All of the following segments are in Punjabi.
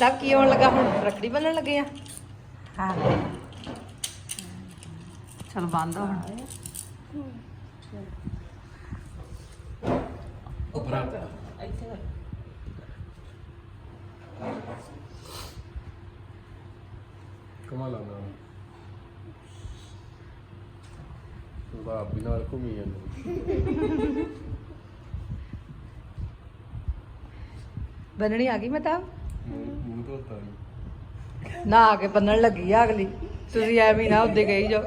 ਮਤਲਬ ਕੀ ਹੋਣ ਲੱਗਾ ਹੁਣ ਰੱਖੜੀ ਬੰਨਣ ਲੱਗੇ ਆ। ਹਾਂ। ਚਲ ਬੰਦ ਹੋ ਹੁਣ। ਉਪਰਾਂ ਕਮਾਲ ਆਉਂਦਾ ਉਹਦਾ ਆਪ ਵੀ ਨਾਲ ਘੁੰਮੀ ਜਾਂਦਾ। ਬੰਨਣੀ ਆ ਗਈ ਮਤਲਬ ਮੂੰਹ ਧੋਤਾ ਨਹੀਂ ਨਾ ਕੇ ਬੰਨਣ ਲੱਗੀ ਆ ਅਗਲੀ। ਤੁਸੀਂ ਐਵੇਂ ਹੀ ਨਾ ਉੱਦੇ ਗਈ ਜਾਓ।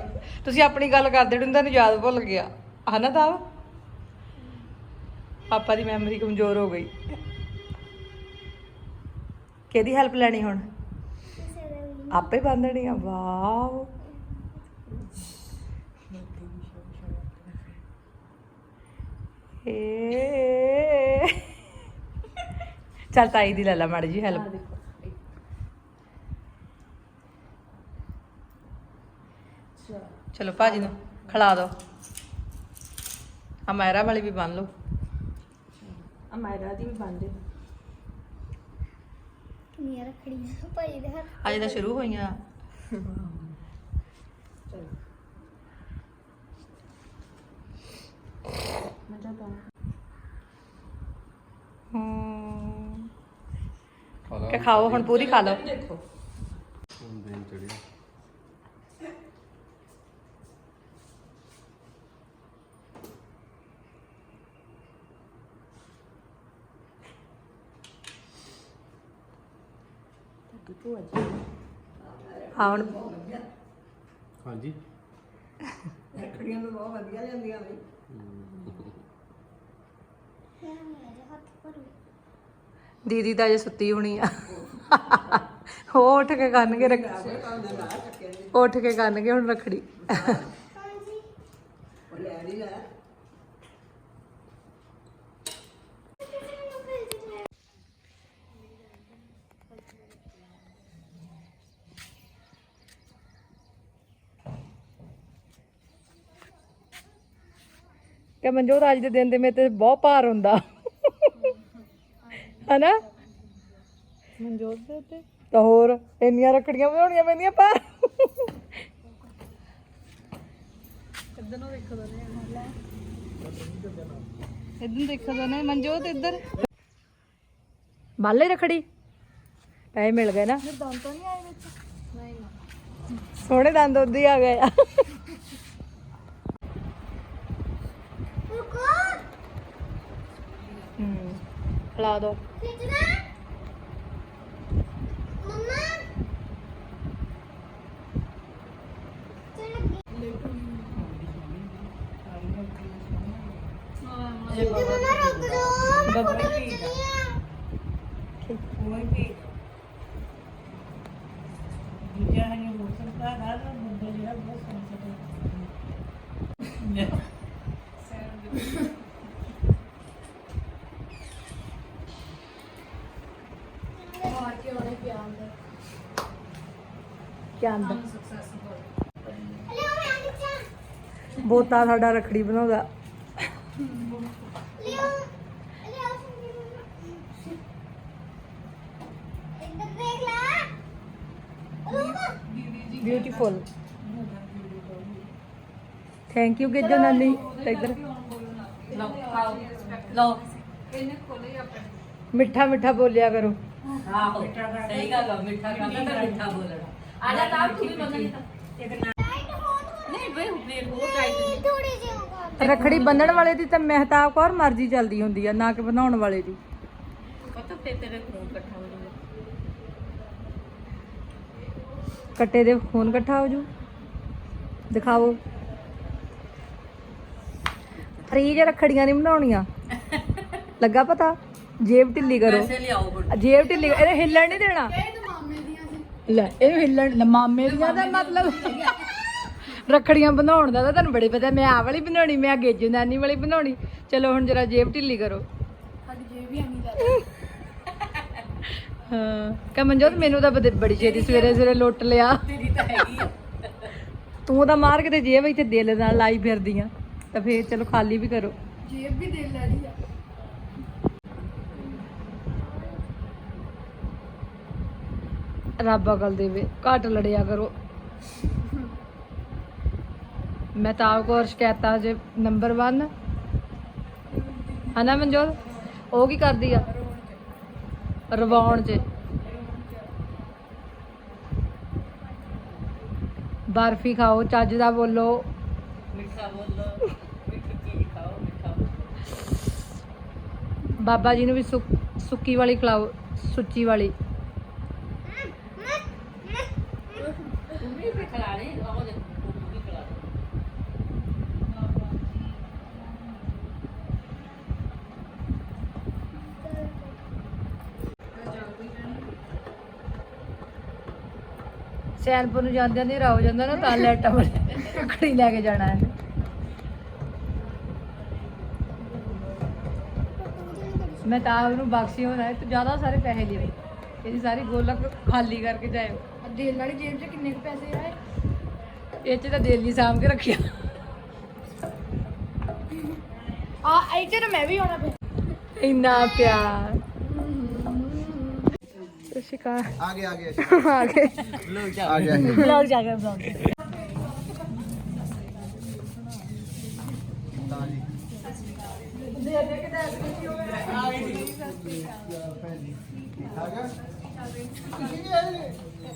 ਤੁਸੀਂ ਆਪਣੀ ਗੱਲ ਕਰਦੇ ਹੁੰਦੇ ਨੂੰ ਯਾਦ ਭੁੱਲ ਗਿਆ। ਹਨਾ ਤਾਂ ਪਾਪਾ ਦੀ ਮੈਮਰੀ ਕਮਜ਼ੋਰ ਹੋ ਗਈ। ਕਿਹਦੀ ਹੈਲਪ ਲੈਣੀ ਹੁਣ? ਆਪੇ ਬੰਨਣੀ ਆ, ਵਾਓ। ਏ ਚੱਲ ਤਾਈ ਦੀ ਲੈ ਲਾ ਮਾੜੀ ਜੀ ਹੈਲਪ ਚਲੋ। ਭਾਜੀ ਨੂੰ ਖਿਲਾ ਦਿਓ ਆ ਮੈਰਾ ਵਾਲੀ ਵੀ ਬੰਨ ਲਓ। ਆ ਮਾਇਰਾ ਦੀ ਵੀ ਭਾਈ ਦੇ ਹੱਥ। ਅਜੇ ਤਾਂ ਸ਼ੁਰੂ ਹੋਈਆਂ। ਮਜ਼ਾ ਤਾਂ ਹਮ, ਖਾ ਲਾ ਕਿ ਖਾਓ ਹੁਣ ਪੂਰੀ ਖਾ ਲਓ। ਦੇਖੋ ਹੁਣ ਦਿਨ ਚੜਿਆ ਤੂੰ ਅੱਜ ਹਾਂ। ਹੁਣ ਹਾਂਜੀ ਮੇਰੇ ਹੱਥ ਭਰੂ। ਦੀਦੀ ਤਾਂ ਅਜੇ ਸੁੱਤੀ ਹੋਣੀ ਆ। ਉਹ ਉੱਠ ਕੇ ਕੰਨਗੇ ਰੱਖ ਉੱਠ ਕੇ ਕੰਨਗੇ ਹੁਣ ਰੱਖੜੀ। ਹਾਂਜੀ ਕਿ ਮਨਜੋਤ ਅੱਜ ਦੇ ਦਿਨ ਦੇ ਮੇਰੇ ਤੇ ਬਹੁਤ ਭਾਰ ਹੁੰਦਾ। ਹਨਾ? ਮਨਜੋਤ ਦੇ ਉੱਤੇ? ਤਾਂ ਹੋਰ ਇੰਨੀਆਂ ਰੱਖੜੀਆਂ ਬਣਾਉਣੀਆਂ ਪੈਂਦੀਆਂ ਭਾਰ ਕਿੱਦਾਂ ਨੂੰ ਦੇਖੋ ਦੋਨੇ। ਇਦਾਂ ਦੇਖੋ ਦੋਨੇ। ਮਨਜੋਤ ਇੱਧਰ। ਬਾਲੇ ਰੱਖੜੀ? ਪੈਸੇ ਮਿਲ ਗਏ ਨਾ। ਦੰਦ ਤਾਂ ਨਹੀਂ ਆਏ ਵਿੱਚ। ਨਹੀਂ ਸੋਹਣੇ ਦੰਦ ਉੱਦੀ ਆ ਗਏ ਆ ਰੁਕੋ ਹੂੰ ਖਿਲਾ ਦੋ। ਖਿੱਚਣਾ ਮੰਮਾ। ਚੱਲ ਅੱਗੇ ਮੰਮਾ ਰੁਕ ਜਾਓ ਮੈਂ ਫੋਟੋ ਖਿੱਚਣੀ ਆ ਕੀ ਆਂਦਾ ਲਿਓ ਮੈਂ ਖਿੱਚਾਂ ਬੋਤਾ ਸਾਡਾ ਰੱਖੜੀ ਬਣਾਉਂਦਾ ਲਿਓ ਲਿਓ ਇੱਧਰ ਦੇਖ ਲੈ ਰੁਕ ਬਿਊਟੀਫੁਲ ਥੈਂਕ ਯੂ ਗਿੱਜੋ ਨਾਨੀ ਤੇ ਇੱਧਰ ਲਓ ਖਾਓ ਲਓ ਮਿੱਠਾ ਮਿੱਠਾ ਬੋਲਿਆ ਕਰੋ ਆਹੋ ਸਹੀ ਗੱਲ ਆ ਮਿੱਠਾ ਖਾਂਦਾ ਤਾਂ ਮਿੱਠਾ ਬੋਲਣਾ ਆ ਜਾ ਤਾਂ ਤੂੰ ਵੀ ਬੰਨਣੀ ਤਾਂ। ਨਹੀਂ ਬਈ ਫੇਰ ਹੋ ਟਾਈਟ ਥੋੜੀ ਜਿਹੀ ਕਰ ਰੱਖੜੀ ਬੰਨਣ ਵਾਲੇ ਦੀ ਤਾਂ ਮਹਿਤਾਬ ਕੌਰ ਮਰਜ਼ੀ ਚੱਲਦੀ ਹੁੰਦੀ ਆ ਨਾ ਕਿ ਬਣਾਉਣ ਵਾਲੇ ਦੀ। ਪਤਾ ਫੇਰ ਤੇਰੇ ਖੂਨ ਇਕੱਠਾ ਹੋ ਜਾਊਗਾ। ਕੱਟੇ ਦੇ ਖੂਨ ਇਕੱਠਾ ਹੋ ਜੂ। ਦਿਖਾਓ। ਫਰੀਜ ਰੱਖੜੀਆਂ ਨਹੀਂ ਬਣਾਉਣੀਆਂ। ਲੱਗਾ ਪਤਾ? ਜੇਬ ਢਿੱਲੀ ਕਰੋ। ਪੈਸੇ ਲਿਆਓ ਹੁਣ। ਜੇਬ ਢਿੱਲੀ ਇਹਨੇ ਹਿੱਲਣ ਨਹੀਂ ਦੇਣਾ। ਲੈ ਇਹ ਹਿੱਲਣ ਲੈ, ਮਾਮੇ ਦੀਆਂ ਦਾ ਮਤਲਬ ਰੱਖੜੀਆਂ ਬਣਾਉਣ ਦਾ ਤਾਂ ਤੁਹਾਨੂੰ ਬੜੇ ਪਤਾ ਮੈਂ ਆਹ ਵਾਲੀ ਬਣਾਉਣੀ ਮੈਂ ਗੇਜੂ ਨਾਨੀ ਵਾਲੀ ਬਣਾਉਣੀ। ਚਲੋ ਹੁਣ ਜਰਾ ਜੇਬ ਢਿੱਲੀ ਕਰੋ। ਸਾਡੀ ਜੇਬ ਵੀ ਆਣੀ ਲੈ ਹਾਂ ਕਹ ਮਨਜੋਤ ਮੈਨੂੰ ਤਾਂ ਬੜੀ ਛੇਤੀ ਸਵੇਰੇ ਸਵੇਰੇ ਲੁੱਟ ਲਿਆ। ਤੇਰੀ ਤਾਂ ਹੈਗੀ ਆ। ਤੂੰ ਤਾਂ ਮਾਰ ਕੇ ਤੇ ਜੇਬ ਇੱਥੇ ਦਿਲ ਨਾਲ ਲਾਈ ਫਿਰਦੀ ਆ। ਤਾਂ ਫੇਰ ਚਲੋ ਖਾਲੀ ਵੀ ਕਰੋ। ਜੇਬ ਵੀ ਦੇ ਲੈ ਰਹੀ ਆ। ਰੱਬ ਅਕਲ ਦੇਵੇ ਘੱਟ ਲੜਿਆ ਕਰੋ। ਮੈਂ ਤਾਂ ਆਪ ਕੋਰ ਸ਼ਿਕਾਇਤਾਂ ਜੇ ਨੰਬਰ 1 ਹਨਾ ਮਨਜੋਤ? ਉਹ ਕੀ ਕਰਦੀ ਆ? ਰਵਾਉਣ ਚ। ਬਰਫੀ ਖਾਓ ਚੱਜ ਦਾ ਬੋਲੋ। ਮਿੱਠਾ ਬੋਲੋ ਮਿੱਠੀ ਚੀਜ਼ ਖਾਓ ਮਿੱਠਾ ਬੋਲੋ। ਬਾਬਾ ਜੀ ਨੂੰ ਵੀ ਸੁੱਕੀ ਵਾਲੀ ਖਿਲਾਓ ਸੁੱਚੀ ਵਾਲੀ। ਵੀ ਤੇ ਖਿਲਾ ਰਹੇ ਉਹ ਦੇ ਤੂੰ ਵੀ ਖਿਲਾ ਦੇ ਸੈਨਪੁਰ ਨੂੰ ਜਾਂਦਿਆਂ ਦੀ ਹੋ ਜਾਂਦਾ ਨਾ, ਤਾਂ ਲੈਟਾ ਵਾਲੀ ਰੱਖੜੀ ਲੈ ਕੇ ਜਾਣਾ ਹੈ। ਮੈਂ ਤਾਂ ਉਹਨੂੰ ਬਖਸ਼ੀ ਹੋਣਾ ਹੈ, ਤੂੰ ਜ਼ਿਆਦਾ ਸਾਰੇ ਪੈਸੇ ਲਿਓ ਇਹਦੀ ਸਾਰੀ ਗੋਲਕ ਖਾਲੀ ਕਰਕੇ ਜਾਇਓ। ਦਿਲ ਵਾਲੀ ਜੇਬ 'ਚ ਕਿੰਨੇ ਕੁ ਪੈਸੇ ਆਏ? ਇਹ ਚ ਤਾਂ ਦਿਲ ਹੀ ਸਾਂਭ ਕੇ ਰੱਖਿਆ। ਆ ਇੱਥੇ ਤਾਂ ਮੈਂ ਵੀ ਆਉਣਾ ਪਿਆ ਇੰਨਾ ਪਿਆਰ। ਸਤਿ ਸ਼੍ਰੀ ਅਕਾਲ। ਆਗੇ ਆਗੇ ਆ ਗਏ। ਆ ਗਿਆ ਬਲੌਗ ਜਾ ਕੇ ਬਲੌਗ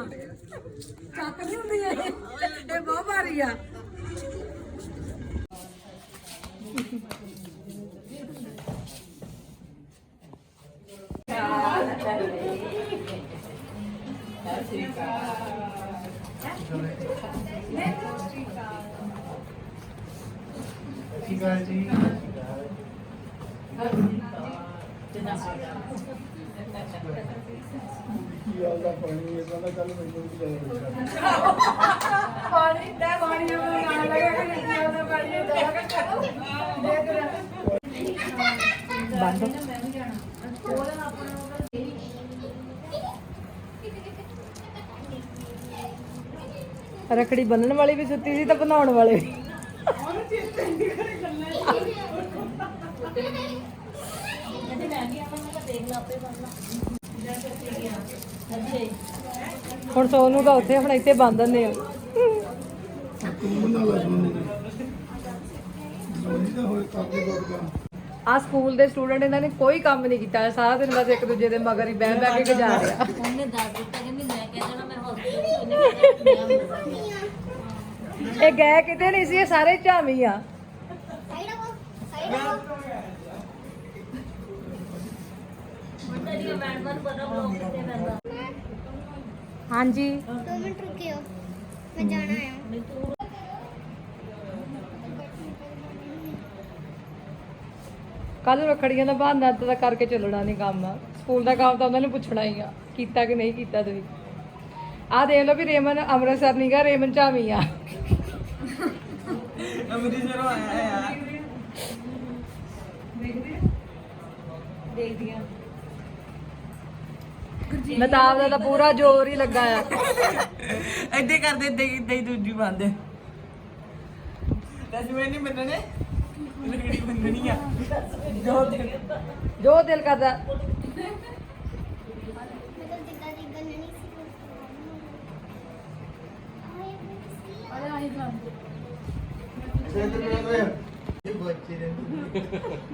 ਚੱਕ ਨਹੀਂ ਹੁੰਦੀ ਇਹ ਇਹ ਬਹੁਤ ਭਾਰੀ ਆ ਅੱਛੀ ਗੱਲ ਜੀ। ਕੀ ਹਾਲ ਦਾ ਪਾਣੀ ਇਹਦਾ ਤਾਂ ਕੱਲ ਮੈਨੂੰ ਵੀ ਜਾਏਗਾ ਪਾਣੀ ਦਾ ਪਾਣੀ ਨੂੰ ਨਾਲ ਲਗਾ ਕੇ ਨਹੀਂ ਆਉਂਦਾ ਪਾਣੀ ਦੇਖ ਬੰਦ ਰਖੜੀ ਬੰਨਣ ਵਾਲੀ ਵੀ ਸੁੱਤੀ ਸੀ ਤਾਂ ਬਣਾਉਣ ਵਾਲੇ ਵੀ। ਹੁਣ ਸੋਨੂੰ ਤਾਂ ਉੱਥੇ ਹੁਣ ਇੱਥੇ ਬੰਨ ਦਿੰਦੇ ਆ। ਆ ਸਕੂਲ ਦੇ ਸਟੂਡੈਂਟ ਇਹਨਾਂ ਨੇ ਕੋਈ ਕੰਮ ਨਹੀਂ ਕੀਤਾ ਸਾਰਾ ਦਿਨ ਬਸ ਇੱਕ ਦੂਜੇ ਦੇ ਮਗਰ ਹੀ ਬਹਿ ਬਹਿ ਕੇ ਗੁਜ਼ਾਰ ਰਿਹਾ। ਉਹਨੇ ਦੱਸ ਦਿੱਤਾ ਕਿ ਮੈਂ ਕਹਿ ਦੇਣਾ ਮੈਂ ਹਸਪੀਟਲ ਇਹ ਗਏ ਕਿਤੇ ਨਹੀਂ ਸੀ ਇਹ ਸਾਰੇ ਝਾਮੀ ਆ। ਤੇਰੀ ਮੈਡਮ ਨੂੰ ਪਤਾ ਬਲੌਗ ਕਿੱਥੇ ਪੈਂਦਾ। ਹਾਂਜੀ। ਦੋ ਮਿੰਟ ਰੁਕਿਓ ਮੈਂ ਜਾਣਾ ਆ। ਕੱਲ ਰਖੜੀਆਂ ਦਾ ਬਹਾਨਾ ਤਾਂ ਕਰਕੇ ਚੱਲਣਾ ਨਹੀਂ ਕੰਮ। ਸਕੂਲ ਦਾ ਕੰਮ ਤਾਂ ਉਹਨਾਂ ਨੂੰ ਪੁੱਛਣਾ ਹੀ ਆ ਕੀਤਾ ਕਿ ਨਹੀਂ ਕੀਤਾ ਤੁਸੀਂ? ਆ ਦੇਖ ਲਓ ਵੀ ਰੇਮਨ ਅੰਮ੍ਰਿਤਸਰ ਨਹੀਂ ਗਾ ਰੇਮਨ ਝਾਮੀ ਆ। ਦੇਖਦੀਆਂ ਤਾਂ ਆਪਦਾ ਤਾਂ ਪੂਰਾ ਜ਼ੋਰ ਹੀ ਲੱਗਾ ਆ। ਐਡੇ ਕਰਦੇ ਏਦਾਂ ਹੀ ਏਦਾਂ ਹੀ ਦੂਜੀ ਬੰਦੇ। ਦੱਸ ਮੈਂ ਨਹੀਂ ਮੰਨਣੇ? ਲਗੜੀ ਮੰਨਣੀ ਆ। ਜੋ ਦੇ ਜੋ ਦਿਲ ਕਰਦਾ। ਮੈਂ ਤਾਂ ਜਿੱਦਾਂ ਦੀ ਗੱਲ ਨਹੀਂ ਸੀ ਅਰੇ ਆਹੀ ਖਾ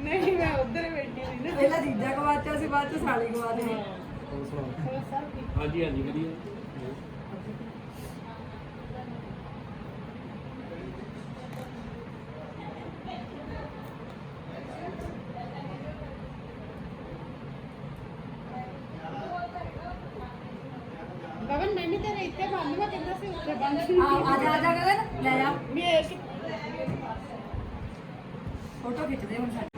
ਨਹੀਂ ਮੈਂ ਉਧਰ ਬੈਠੀ ਸੀ ਨਾ। ਪਹਿਲਾਂ ਜੀਜਾ ਗਵਾਚਿਆ ਸੀ ਬਾਅਦ ਚ ਸਾਲੀ ਗਵਾ ਦੇਣੀ ਹਾਂਜੀ ਹਾਂਜੀ ਵਧੀਆ। ਗਗਨ ਮੈਂ ਨਹੀਂ ਤੇਰੇ ਇੱਥੇ ਬੰਨ ਮੈਂ ਕਹਿੰਦਾ ਸੀ ਉੱਥੇ ਬੰਨ ਆ ਜਾ ਆ ਜਾ ਗਗਨ ਲੈ ਜਾ ਮੈਂ ਇੱਕ ਫੋਟੋ ਖਿੱਚਦੇ ਹੁਣ ਸਾਡੀ।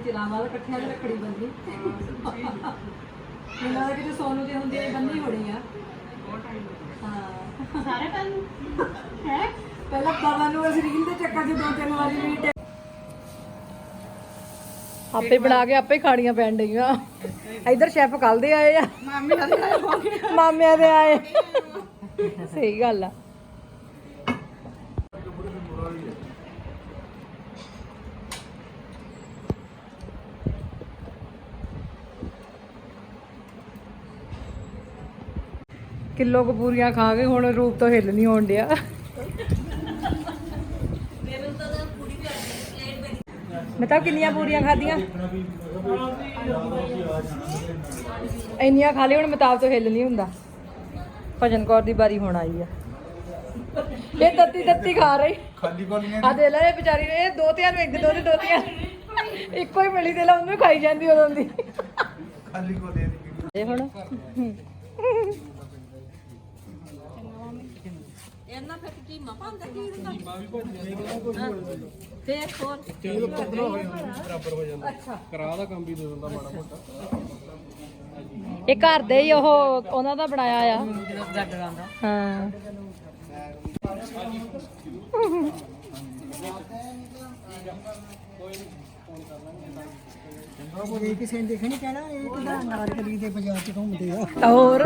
ਚਿਰਾਂ ਬਾਅਦ ਇਕੱਠਿਆਂ ਦੀ ਰੱਖੜੀ ਬੰਨੀ। ਮੈਨੂੰ ਲੱਗਦਾ ਕਿ ਸੋਨੂ ਦੇ ਹੁੰਦੇ ਨੇ ਬੰਨੀ ਹੋਣੀ ਆ ਹਾਂ। ਸਾਰੇ ਕੱਲ ਹੈ? ਪਹਿਲਾਂ ਬਾਬਾ ਨੂੰ ਅਸੀਂ ਰੀਲ ਦੇ ਚੱਕਰ 'ਚ ਦੋ ਤਿੰਨ ਵਾਰੀ ਮੀਟ ਆਪੇ ਬਣਾ ਕੇ ਆਪੇ ਖਾਣੀਆਂ ਪੈਣ ਡਈਆਂ। ਇਧਰ ਸ਼ੈਫ ਕੱਲ ਦੇ ਆਏ ਆ। ਮਾਮਿਆਂ ਦੇ ਆਏ ਮਾਮਿਆਂ ਦੇ ਆਏ। ਸਹੀ ਗੱਲ ਆ। ਕਿਲੋ ਕਪੂਰੀਆਂ ਖਾ ਕੇ ਹੁਣ ਰੂਪ ਤੋਂ ਹਿੱਲ ਨਹੀਂ ਹੋਣ ਡਿਆ। ਮੈਂ ਤਾਂ ਕਿੰਨੀਆਂ ਪੂਰੀਆਂ ਖਾਧੀਆਂ? ਇੰਨੀਆਂ ਖਾ ਲਈ ਹੁਣ ਮਤਾਬ ਤੋਂ ਹਿੱਲ ਨਹੀਂ ਹੁੰਦਾ। ਭਜਨ ਕੌਰ ਦੀ ਵਾਰੀ ਹੁਣ ਆਈ ਆ। ਇਹ ਤੱਤੀ ਤੱਤੀ ਖਾ ਰਹੀ। ਖਾਲੀ ਕੋਲੀਆਂ ਆ ਦੇ ਲੈ ਇਹ ਵਿਚਾਰੀ ਨੇ ਇਹ ਦੋਤਿਆਂ ਨੂੰ ਇੱਕ ਦੋ ਦੇ ਦੋਤੀਆਂ ਇੱਕੋ ਹੀ ਮਿਲੀ ਦੇ ਲਾ ਉਹਨੂੰ ਖਾਈ ਜਾਂਦੀ ਉਦੋਂ ਦੀ। ਖਾਲੀ ਕੋਲੀਆਂ ਦੀ ਇਹ ਹੁਣ। ਇਹਨਾਂ ਫਿਰ ਕੀ ਮਾ ਪਾਉਂਦਾ ਕੀ ਹੁੰਦਾ? ਫੇਰ ਹੋਰ। ਤੇਲ ਪਤਲਾ ਹੋ ਜਾਂਦਾ ਬਰਾਬਰ ਹੋ ਜਾਂਦਾ। ਅੱਛਾ। ਕਰਾ ਦਾ ਕੰਮ ਵੀ ਦੇ ਦਿੰਦਾ ਮਾੜਾ ਮੋਟਾ। ਇਹ ਘਰ ਦੇ ਹੀ ਉਹ ਉਹਨਾਂ ਦਾ ਬਣਾਇਆ ਆ। ਗੱਡਰਾਂ ਦਾ ਹਾਂ ਕਿਸੇ ਨੇ ਦੇਖਣੀ ਕਹਿਣਾ ਇਹ ਕਿਦਾਂ ਨਾਰਕਲੀ ਦੇ ਬਾਜ਼ਾਰ ਚ ਘੁੰਮਦੇ ਆ। ਹੋਰ।